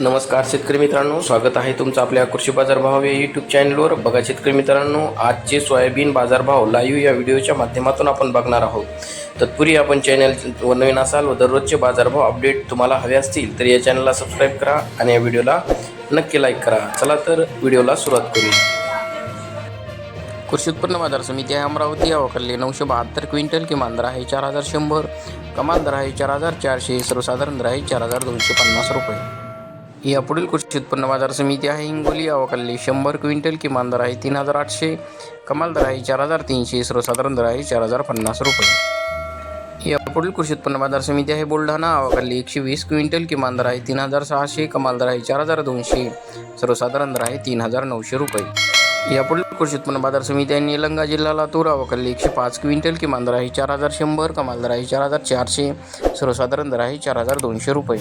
नमस्कार शेतकरी मित्रांनो स्वागत आहे तुमचं आपल्या कृषी बाजारभाव या यूट्यूब चॅनलवर बघा शेतकरी मित्रांनो आजचे सोयाबीन बाजारभाव लाईव्ह या व्हिडिओच्या माध्यमातून आपण बघणार आहोत. तत्पूर्वी आपण चॅनल व नवीन असाल व दररोजचे बाजारभाव अपडेट तुम्हाला हवे असतील तर या चॅनलला सबस्क्राईब करा आणि या व्हिडिओला नक्की लाईक करा. चला तर व्हिडिओला सुरुवात करूया कृषी उत्पन्न बाजार समिती आहे अमरावती. अवकल्ले नऊशे बहात्तर क्विंटल किमान दर आहे चार हजार शंभर. कमाल दर आहे चार हजार चारशे. सर्वसाधारण दर आहे चार हजार दोनशे पन्नास रुपये. या पुढील कृषी उत्पन्न बाजार समिती आहे. हिंगोली अवकल्ले शंभर क्विंटल किमान दर आहे तीन हजार आठशे कमाल दर आहे चार हजार तीनशे सर्वसाधारण दर आहे चार हजार पन्नास रुपये. या पुढील कृषी उत्पन्न बाजार समिती आहे बुलढाणा अवकाली एकशे वीस क्विंटल किमान दर आहे तीन हजार सहाशे कमाल दर आहे चार हजार दोनशे सर्वसाधारण दर आहे तीन हजार नऊशे रुपये. या पुढील कृषी उत्पन्न बाजार समिती आहे निलंगा जिल्हा लातूर अवकल्ली एकशे पाच क्विंटल किमान दर आहे चार हजार शंभर कमाल दर आहे चार हजार चारशे सर्वसाधारण दर आहे चार हजार दोनशे रुपये.